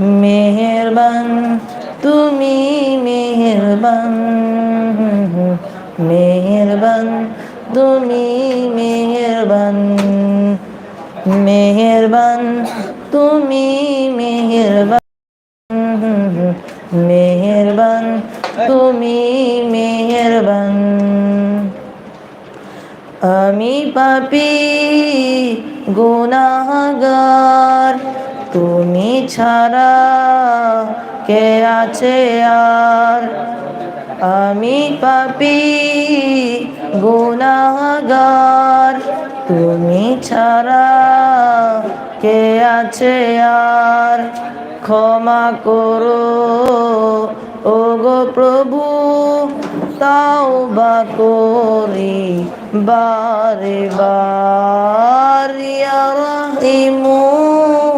মেহেরবান, তুমি মেহরবান। মেহরবান, তুমি মেহরবান। মেহেরবান, তুমি মেহেরবান। মেহরবান, তুমি মেহরবান। আমি পাপি, গুনাহগার। তুমি ছাড়া কে আছে আর? আমি পাপি, গুনাহগার। তুমি ছাড়া কে আছে আর? ক্ষমা করো ও গো প্রভু তাও বা করি, বারে বার। রাহিমু।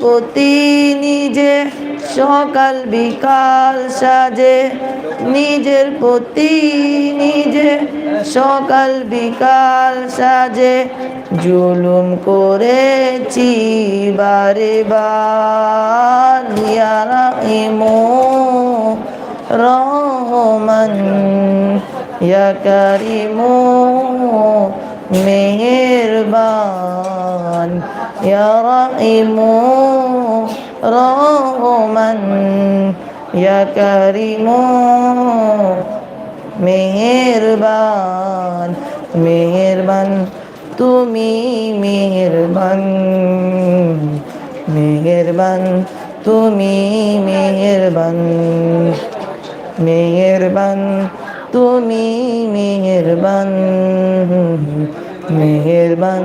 প্রতি নিজে, সকাল বিকাল সাজে। নিজের প্রতি নিজে, সকাল বিকাল সাজে। জুলুম করেছি বারে বার ইয়ারা ইমো রহমান, ইয়া কারিমু মেহেরবান। রহমান ইয়া কারিমু মেহেরবান মেহেরবান তুমি মেহেরবান মেহেরবান তুমি মেহেরবান মেহেরবান তুমি মেহেরবান মেহেরবান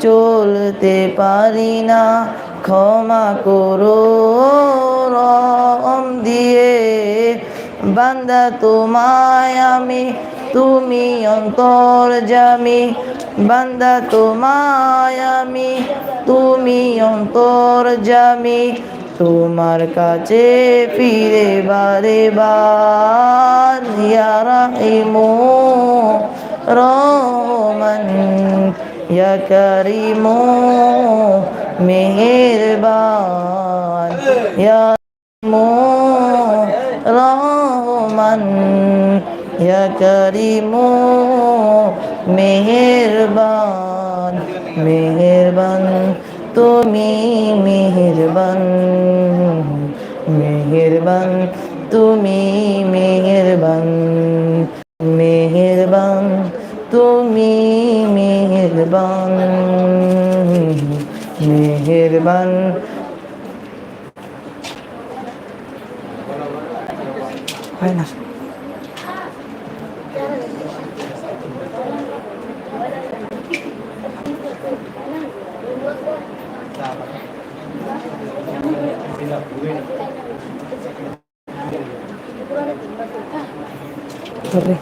চলতে পারি না। ক্ষমা করো, রহম দিয়ে। বান্দা তোমায় আমি, তুমি অন্তর জামি। বান্দা তোমায় আমি, তুমি অন্তর জামি। তোমার কাছে ফিরে বারে বার, ইয়া রাহিমু ইয়া করিমু মেহেরবান ইয়া রাহিমু রহমান ইয়া করিমু মেহেরবান মেহেরবান তুমি মেহেরবান মেহেরবান তুমি মেহেরবান হয় না Sorry.